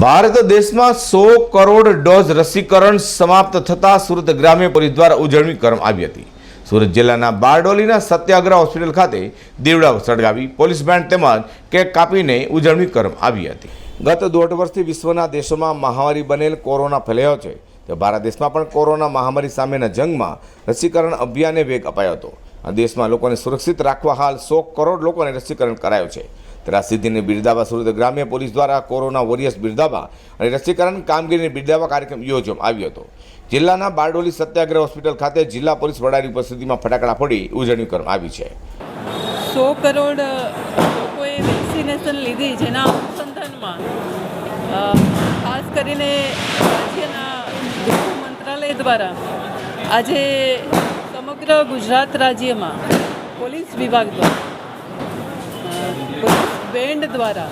ભારત દેશમાં સો કરોડ ડોઝ રસીકરણ સમાપ્ત થતાં સુરત ગ્રામ્ય પોલીસ દ્વારા ઉજવણી કરવામાં આવી હતી. સુરત જિલ્લાના બારડોલીના સત્યાગ્રહ હોસ્પિટલ ખાતે દીવડાઓ સળગાવી પોલીસ બેન્ડ તેમજ કેક કાપીને ઉજવણી કરવામાં આવી હતી. ગત દોઢ વર્ષથી વિશ્વના દેશોમાં મહામારી બનેલ કોરોના ફેલાયો છે. તો ભારત દેશમાં પણ કોરોના મહામારી સામેના જંગમાં રસીકરણ અભિયાને વેગ અપાયો હતો. આ દેશમાં લોકોને સુરક્ષિત રાખવા હાલ સો કરોડ લોકોને રસીકરણ કરાયું છે. સિદ્ધિને બિરદાવવા સુરત ગ્રામ્ય પોલીસ દ્વારા કોરોના વોરિયર્સ બિરદાવવા અને રસીકરણ કામગીરીને બિરદાવવા કાર્યક્રમ યોજવામાં આવ્યો હતો. જિલ્લાના બારડોલી સત્યાગ્રહ હોસ્પિટલ ખાતે જિલ્લા પોલીસ વડાની ઉપસ્થિતિમાં ફટાકડા ફોડી ઉજવણી કરવામાં આવી છે. સો કરોડ લોકોએ વેક્સિનેશન લીધી જેના અનુસંધાનમાં ખાસ કરીને રાજ્યના ગૃહ મંત્રાલય દ્વારા આજે સમગ્ર ગુજરાત રાજ્યમાં પોલીસ વિભાગ દ્વારા બેન્ડ દ્વારા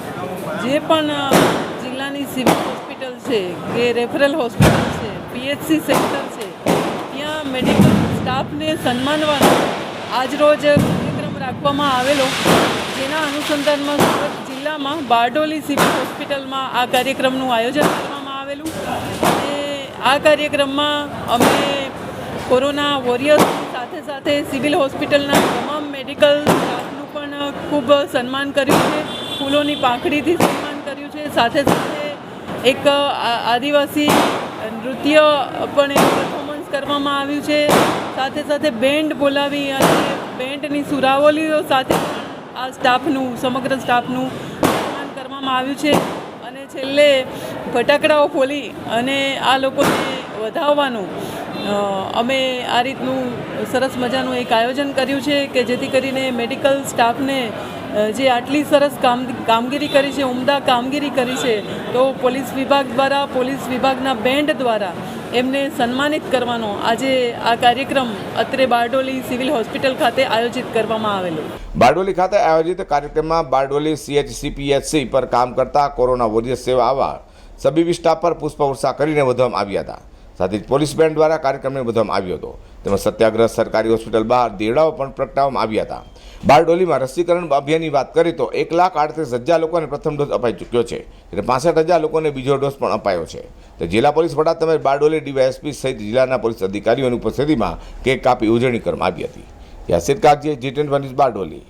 જે પણ જિલ્લાની સિવિલ હોસ્પિટલ છે, કે રેફરલ હોસ્પિટલ છે, પીએચસી સેન્ટર છે, ત્યાં મેડિકલ સ્ટાફને સન્માનવાનો આજરોજ કાર્યક્રમ રાખવામાં આવેલો. જેના અનુસંધાનમાં સુરત જિલ્લામાં બારડોલી સિવિલ હોસ્પિટલમાં આ કાર્યક્રમનું આયોજન કરવામાં આવેલું. અને આ કાર્યક્રમમાં અમે કોરોના વોરિયર્સ સાથે સાથે સિવિલ હોસ્પિટલના તમામ મેડિકલ સ્ટાફનું પણ ખૂબ સન્માન કર્યું છે, ફૂલોની પાંખડીથી સન્માન કર્યું છે. સાથે સાથે એક આદિવાસી નૃત્ય પણ પરફોર્મન્સ કરવામાં આવ્યું છે. સાથે સાથે બેન્ડ બોલાવી અને બેન્ડની સુરાવલીઓ સાથે આ સ્ટાફનું, સમગ્ર સ્ટાફનું સન્માન કરવામાં આવ્યું છે. અને છેલ્લે ફટાકડાઓ ખોલી અને આ લોકોને વધાવવાનું અમે આ રીતનું સરસ મજાનું એક આયોજન કર્યું છે કે જેથી કરીને મેડિકલ સ્ટાફને જે આટલી સરસ કામ, કામગીરી કરી છે, ઉમદા કામગીરી કરી છે, તો પોલીસ વિભાગ દ્વારા, પોલીસ વિભાગના બેન્ડ દ્વારા એમને સન્માનિત કરવાનો આજે આ કાર્યક્રમ અત્રે બારડોલી સિવિલ હોસ્પિટલ ખાતે આયોજિત કરવામાં આવેલો. બારડોલી ખાતે આયોજિત કાર્યક્રમમાં બારડોલી સીએચસીપીએચસી પર કામ કરતા કોરોના વોરિયર સેવા આવા તબીબી સ્ટાફ પર પુષ્પવર્ષા કરીને વધવામાં આવ્યા હતા. સાથે જ પોલીસ બેન્ડ દ્વારા કાર્યક્રમને વધવામાં આવ્યો હતો. તેમજ સત્યાગ્રહ સરકારી હોસ્પિટલ બહાર દેવડાઓ પણ પ્રગટાવવામાં આવ્યા હતા. બારડોલીમાં રસીકરણ અભિયાનની વાત કરીએ તો એક લાખ આડત્રીસ હજાર લોકોને પ્રથમ ડોઝ અપાઈ ચૂક્યો છે એટલે પાસઠ હજાર લોકોને બીજો ડોઝ પણ અપાયો છે. તો જિલ્લા પોલીસ વડા તેમજ બારડોલી ડીવાયએસપી સહિત જિલ્લાના પોલીસ અધિકારીઓની ઉપસ્થિતિમાં કેક કાપી ઉજવણી કરવામાં આવી હતી. Yasir Kagzi G ten Bardoli.